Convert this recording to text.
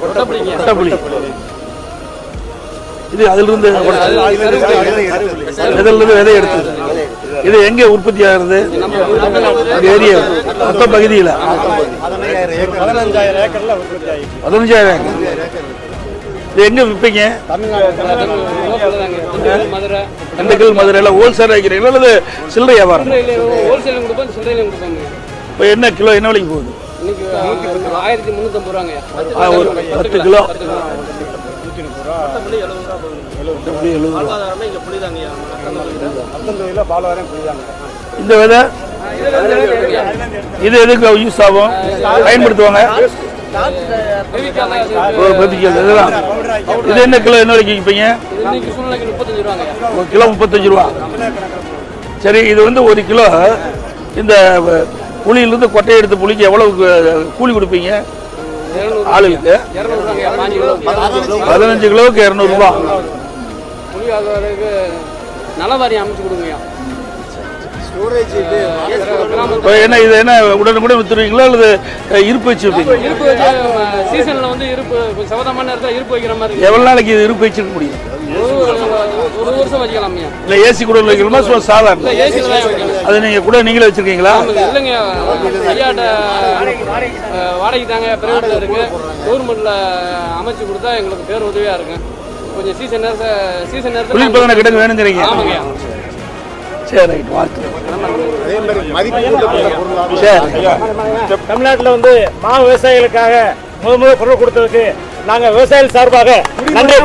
கொட்டப்புளி இது அதிலிருந்து இதிலிருந்து விதை எடுத்தது இது எங்க உற்பத்தி ஆகுறது இந்த ஏரியா மொத்த பகுதியில். பதினஞ்சாயிரம் ஏக்கர்ல உற்பத்தி ஆகி பதினஞ்சாயிரம் ஏக்கர். இது எங்க விற்பீங்க? மதுரை திண்டுக்கல் மதுரையில் ஹோல்சேல் வைக்கிறீங்களா? அல்லது சில்லறை வியாபாரம்? இப்போ என்ன கிலோ என்ன விலைக்கு போகுது? இன்னைக்கு ஆயிரத்தி முந்நூற்றம்பது ரூபாங்க. ஆ, ஒரு பத்து கிலோ. இந்த விதை இது எதுக்கு யூஸ் ஆகும்? பயன்படுத்துவாங்க? ஒரு பெபிக்கல் இதெல்லாம் இது என்ன கிலோ? என்ன வரைக்கும் விற்பீங்க? ஒரு கிலோ முப்பத்தஞ்சு ரூபா. சரி இது வந்து ஒரு கிலோ. இந்த புளியிலிருந்து கொட்டையை எடுத்து புளிக்கு எவ்வளவு கூலி கொடுப்பீங்க? ஆளுக்கு பதினஞ்சு கிலோவுக்கு இரநூறுபா நலவாரி அமைச்சு கொடுங்கய்யா. என்ன இது என்ன உடனுக்குடன் வித்துருவீங்களா அல்லது இருப்பு வச்சு இருப்பு வச்சு சீசனில் வந்து இருப்பு சவதமான நேரத்தில் இருப்பு வைக்கிற மாதிரி இருக்கு. எவ்வளோ நாளைக்கு இது இருப்பு வச்சிருக்க முடியும்? ஒரு வருஷம் வச்சுக்கலாம்யா. இல்லை ஏசி கூட வைக்கணுமா? சும்மா சாதாரண. வைக்கலாம் அது நீங்கள் கூட நீங்களே வச்சிருக்கீங்களா? ஆமாங்க இல்லைங்க. ஐயாட்ட வாடகை தாங்க பிரைவேட்டில் இருக்கு. கவர்மெண்ட்டில் அமைச்சு கொடுத்தா எங்களுக்கு பேர் உதவியாக இருக்கும். கொஞ்சம் சீசன் நேரத்தை சீசன் நேரத்தில் குளிர்பதன கிடங்கு அதே மாதிரி மதிப்பு சரி. தமிழ்நாட்டில் வந்து மா விவசாயிகளுக்காக முத முத பொருள் கொடுத்ததுக்கு நாங்கள் விவசாயிகள் சார்பாக நன்றி.